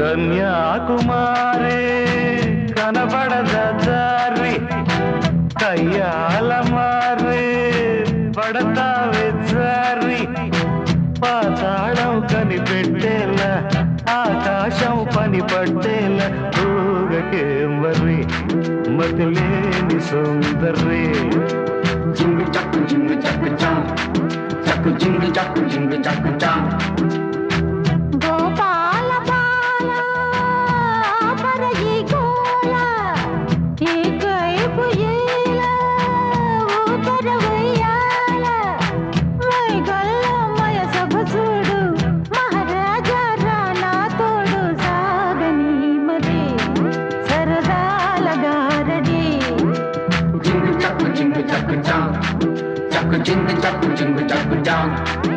கன்யாகுமாரி கனபடத தாரி கையால மாறி படத்தாவே சாரி పాతాళం కనిపెట్టేల ఆకాశం పనిపట్టేల భూగకే మర్రి మతిలేని సుందర్రి జింగు చక్కు జింగు చక్కు చాం చక్కు జింగు చక్కు జింగు చక్కు చాం chakra jingle chakra down chakra jingle chakra jingle chakra down